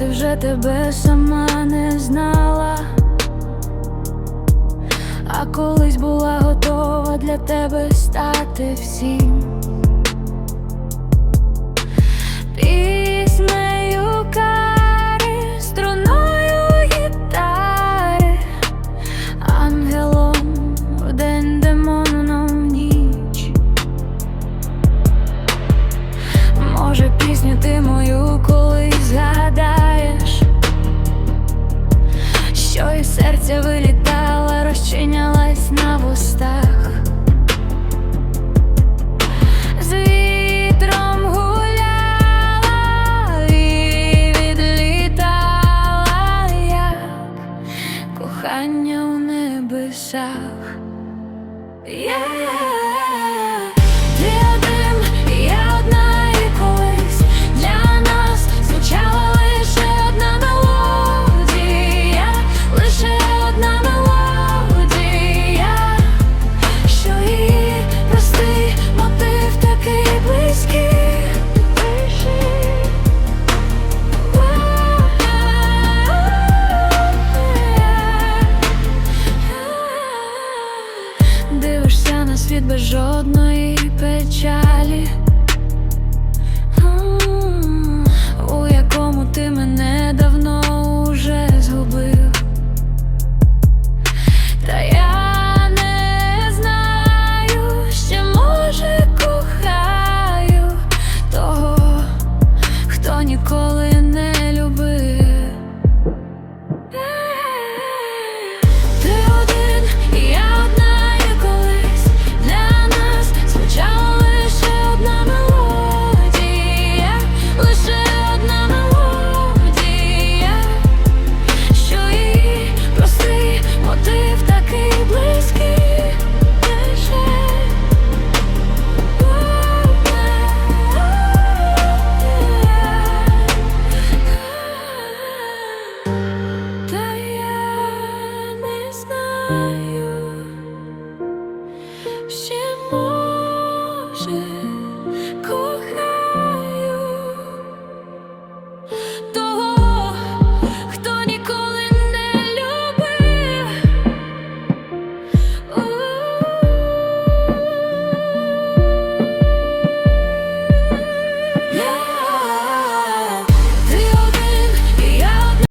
ти вже тебе сама не знала, а колись була готова для тебе стати всім. Піснею кари, струною гітари, ангелом день демоном ніч. Може, пісню ти кохання у небесах. Yeah. світ без жодної печалі. night.